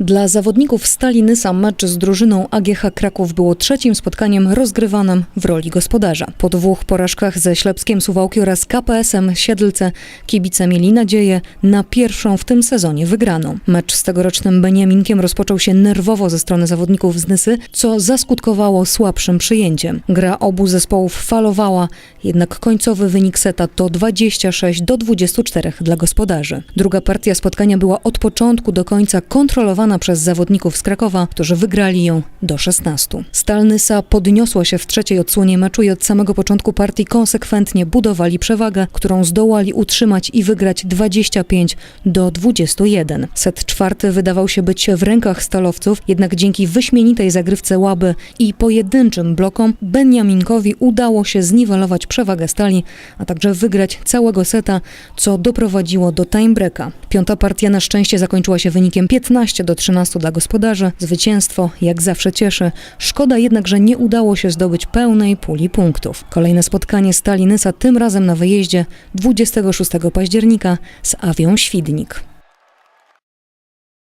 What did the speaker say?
Dla zawodników Stali Nysa mecz z drużyną AGH Kraków było trzecim spotkaniem rozgrywanym w roli gospodarza. Po dwóch porażkach ze Ślepskiem Suwałki oraz KPS-em Siedlce kibice mieli nadzieję na pierwszą w tym sezonie wygraną. Mecz z tegorocznym Beniaminkiem rozpoczął się nerwowo ze strony zawodników z Nysy, co zaskutkowało słabszym przyjęciem. Gra obu zespołów falowała, jednak końcowy wynik seta to 26 do 24 dla gospodarzy. Druga partia spotkania była od początku do końca kontrolowana przez zawodników z Krakowa, którzy wygrali ją do 16. Stal Nysa podniosła się w trzeciej odsłonie meczu i od samego początku partii konsekwentnie budowali przewagę, którą zdołali utrzymać i wygrać 25 do 21. Set czwarty wydawał się być w rękach stalowców, jednak dzięki wyśmienitej zagrywce Łaby i pojedynczym blokom Beniaminkowi udało się zniwelować przewagę stali, a także wygrać całego seta, co doprowadziło do timebreaka. Piąta partia na szczęście zakończyła się wynikiem 15 do 13 dla gospodarzy. Zwycięstwo jak zawsze cieszy. Szkoda jednak, że nie udało się zdobyć pełnej puli punktów. Kolejne spotkanie Stali Nysa tym razem na wyjeździe 26 października z Awią Świdnik.